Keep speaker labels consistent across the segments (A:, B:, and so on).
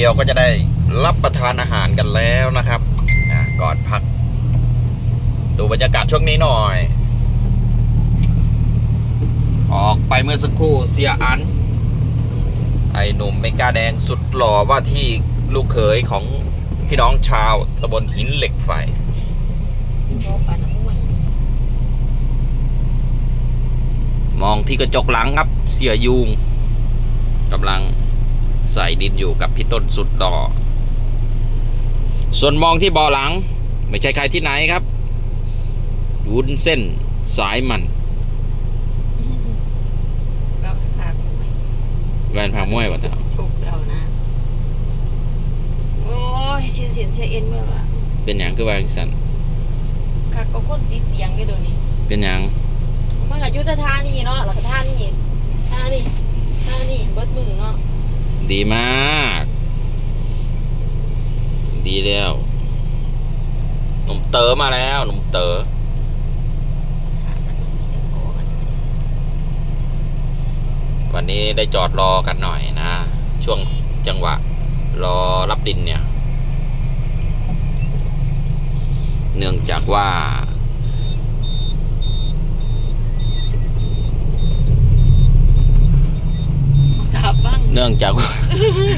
A: เดียวก็จะได้รับประทานอาหารกันแล้วนะครับก่อนพัก ดูบรรยากาศช่วงนี้หน่อย ออกไปเมื่อสักครู่เสียอัน ไอ้หนุ่มเมกาแดงสุดหล่อว่าที่ลูกเขยของพี่น้องชาวตำบลหินเหล็กไฟ
B: โอ้ปลาน้ำมัน
A: มองที่กระจกหลังครับเสียยุงกำลัง ใส่ดินอยู่กับพี่ต้นสุดหล่อส่วนมองที่เบาะหลัง ไม่ใช่ใครที่ไหนครับวุ้นเส้นสายมัน
B: เราพาไปไหม
A: แวนพามวยวะท่า
B: ถูกเรานะ โอ้ยเสียนเสียนเสียเอ็นเมื่อละ
A: เป็นอย่างคือวาจังสัน
B: คักก็คนติดเตียงอยู่เดี๋ยวนี้
A: เป็นอย่าง
B: มันอายุทธานี่เนาะหลักท่านี่ท่านี่ท่านี่เบิดมือเนาะ
A: ดีมาก ดีแล้วหนุ่มเต๋อมาแล้วหนุ่มเต๋อ
B: ขามันนี่มีแต่โอ้มันนี่
A: วันนี้ได้จอดรอกันหน่อยนะ ช่วงจังหวะ รอรับดินเนี่ย เนื่องจากว่า
B: สาฟัง
A: เนื่องจากว่า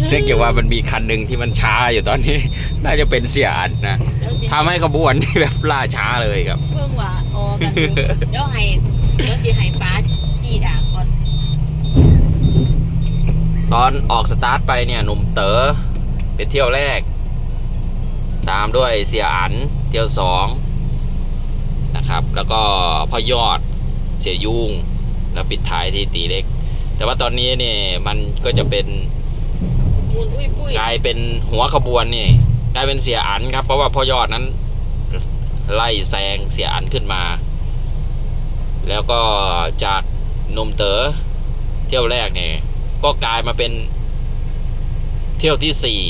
A: เนื่องจากว่ามันมีคันหนึ่งที่มันช้าอยู่ตอนนี้ น่าจะเป็นเสียอันนะ
B: แล้วสิ
A: ทำให้ขบวนที่แบบล่าช้าเลยครับ
B: เพิ่งว่าออกันอยู่เดี๋ยวให้เดี๋ยวสิให้ป้าจีด่าก่อน
A: ตอนออกสตาร์ทไปเนี่ยหนุ่มเต๋อเป็นเที่ยวแรก ตามด้วยเสียอันเที่ยวสองนะครับ แล้วก็พ่อยอดเสียยุงแล้วปิดท้ายที่ตีเล็ก แต่ว่าตอนนี้เนี่ยมันก็จะเป็น
B: มูลอุ้ยปุ้ย
A: กลายเป็นหัวขบวนนี่กลายเป็นเสียอันครับ เพราะว่าพ่อยอดนั้น ไล่แซงเสียอันขึ้นมา แล้วก็จากนมเต๋อเที่ยวแรกเนี่ยก็กลายมาเป็นเที่ยวที่สี่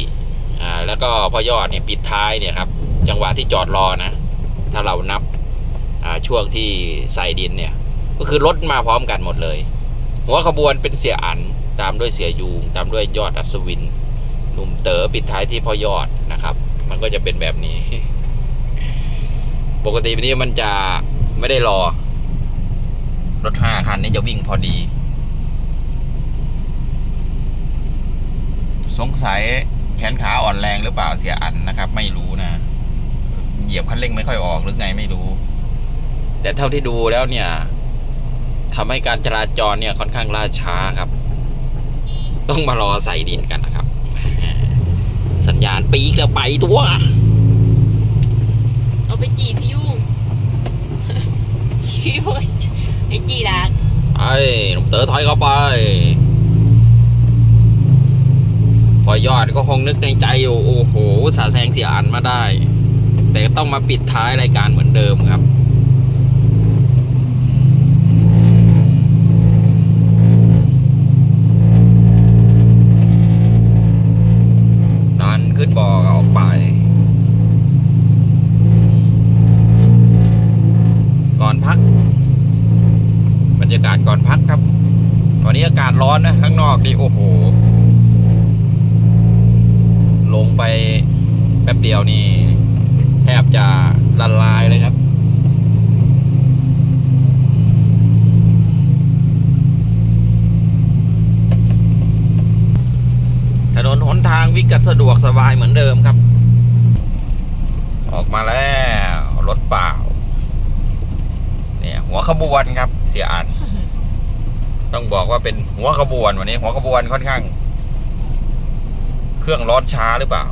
A: อ่าแล้วก็พ่อยอดเนี่ยปิดท้ายเนี่ยครับ จังหวะที่จอดรอนะ ถ้าเรานับอ่าช่วงที่ใส่ดินเนี่ย ก็คือรถมาพร้อมกันหมดเลย หัวขบวนเป็นเสียอัน ตามด้วยเสียยูงตามด้วยยอดอัศวิน หนุ่มเต๋อปิดท้ายที่พ่อยอดนะครับ มันก็จะเป็นแบบนี้ ปกติวันนี้มันจะไม่ได้รอ รถห้าคันนี้จะวิ่งพอดี สงสัยแขนขาอ่อนแรงหรือเปล่าเสียอันนะครับ ไม่รู้นะ เหยียบคันเร่งไม่ค่อยออกหรือไงไม่รู้ แต่เท่าที่ดูแล้วเนี่ยทำให้การจราจรเนี่ยค่อนข้างล่าช้าครับ ต้องมารอใส่ดินกันนะครับ สัญญาณปีกแล้วไปตัว
B: เอาไปจีพี่ยุ่งพี่โอ้ยไอ้จีด่า
A: ไอ้หนุ่มเต๋อถอยเข้าไป พอยอดก็คงนึกในใจอยู่ โอ้โหอุตสาห์แซงเสียอันมาได้ แต่ก็ต้องมาปิดท้ายรายการเหมือนเดิมครับ บอกออกไป ก่อนพัก บรรยากาศก่อนพักครับวันนี้อากาศร้อนนะ ข้างนอกนี่โอ้โห ลงไปแป๊บเดียวนี่ แทบจะละลายเลยครับ ถ นนหนทางวิกัดสะดวกสบายเหมือนเดิมครับ ออกมาแล้ว รถเปล่า เนี่ย หัวขบวนครับ เสียอันต้องบอกว่าเป็นหัวขบวนวันนี้ หัวขบวนค่อนข้าง เครื่องร้อนช้าหรือเปล่า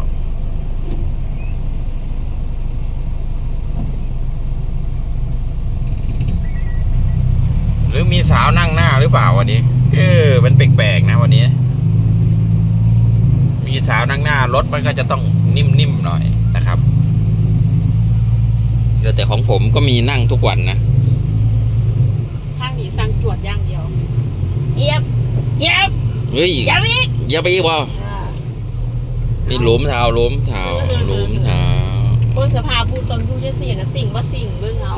A: หรือมีสาวนั่งหน้าหรือเปล่าวันนี้ เออมันแปลกๆนะวันนี้ มีสาวนั่งหน้ารถมันก็จะต้องนิ่มๆหน่อยนะครับเออแต่ของผมก็มีนั่งทุกวันนะ
B: ทางหนีสั่งจวดอย่างเดียวเหยียบเหยียบ
A: เฮ้ย
B: เหยียบอีก
A: อย่าไปอีกวะ
B: อ่า
A: นี่หลุมเท้าหลุมเท้าหลุมเท้า
B: บนสภาพูดตอนดูจะเสียนะสิ่งว่าสิ่งเบิ่งเอา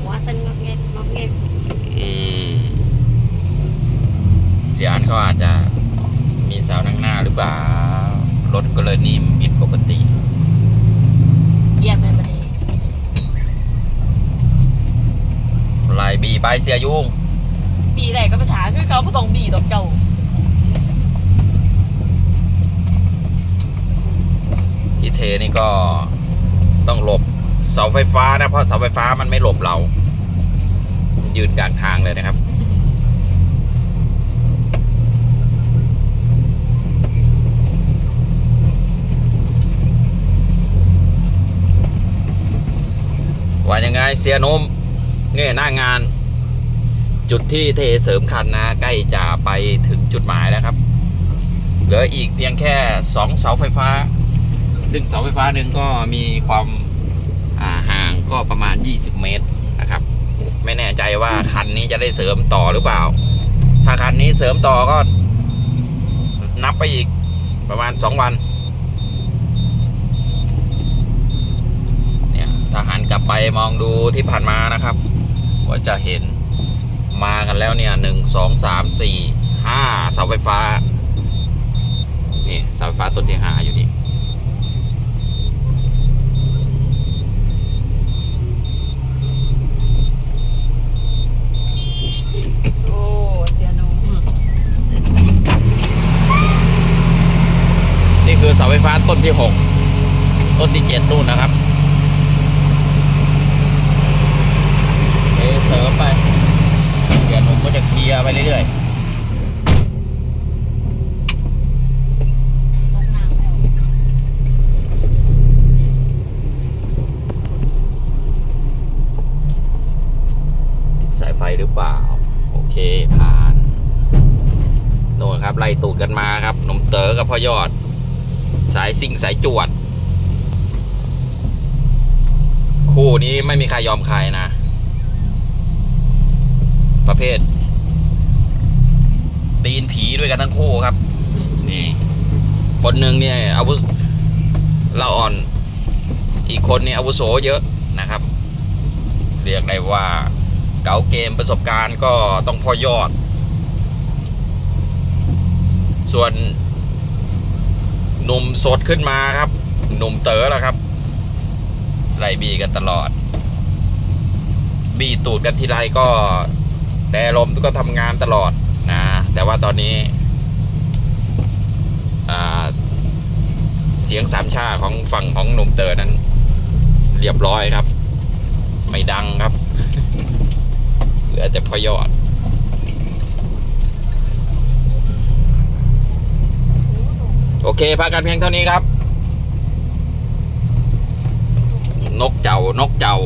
B: หัวสันงอกแงกงอกแงก
A: อืมเสียอันเขาอาจจะมี สาวนั่งหน้าหรือเปล่ารถก็เลยนิ่มผิดปกติ
B: เหยียบไปบัดนี้
A: ลายบีไปเสียยุง
B: บีไหนก็ไปถาคือเขาบ่ต้องบีดอกเจ้า
A: ที่เทนี่ก็ต้องหลบเสาไฟฟ้านะเพราะเสาไฟฟ้ามันไม่หลบเรา ยืนกลางทางเลยนะครับ ว่ายังไงเสียนมเนี่ยหน้างาน จุดที่เทเสริมคันนะ ใกล้จะไปถึงจุดหมายแล้วครับ เหลืออีกเพียงแค่สองเสาไฟฟ้า ซึ่งเสาไฟฟ้าหนึ่งก็มีความาห่างก็ประมาณ 20 เมตรนะครับ ไม่แน่ใจว่าคันนี้จะได้เสริมต่อหรือเปล่า ถ้าคันนี้เสริมต่อก็นับไปอีกประมาณ 2 วัน เนี่ยถ้าหัน กลับไปมองดูที่ผ่านมานะครับก็จะเห็นมากันแล้วเนี่ยหนึ่งสองสามสี่ห้าเสาไฟฟ้า นี่เสาไฟฟ้าต้นที่ห้าอยู่นี่
B: โอ้เสียหนู
A: นี่คือเสาไฟฟ้าต้นที่หกต้นที่เจ็ดนู่นนะครับเทเสริม ไปเดี๋ยวผมก็จะเคลียร์ไปเรื่อยๆสายไฟหรือเปล่า โอเคผ่านโน่นครับ ไล่ตูดกันมาครับหนมเต๋อกับพ่อยอด สายซิ่งสายจวด คู่นี้ไม่มีใครยอมใครนะ ประเภท ตีนผีด้วยกันทั้งคู่ครับ นี่ คนหนึ่งเนี่ยอาวุโสเราอ่อน อีกคนเนี่ยอาวุโสเยอะนะครับ เรียกได้ว่าเก๋าเกมประสบการณ์ก็ต้องพอยอด ส่วนหนุ่มสดขึ้นมาครับ หนุ่มเต๋อแล้วครับไล่บีกันตลอด บีตูดกันทีไรก็ แต่ลมก็ทำงานตลอดนะแต่ว่าตอนนี้เสียงสามชาของฝั่งของหนุ่มเต๋อนั้น เรียบร้อยครับ ไม่ดังครับเหลือแต่พอยอดโอเคพักกันเพียงเท่านี้ครับ นกเจ้านกเจ้า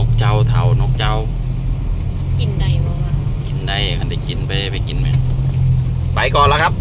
A: นกเจ้าเถ่านกเจ้า
B: กินได้บ่วะ
A: กินได้คันได้กินไปไปกินไหมไปก่อนแล้วครับ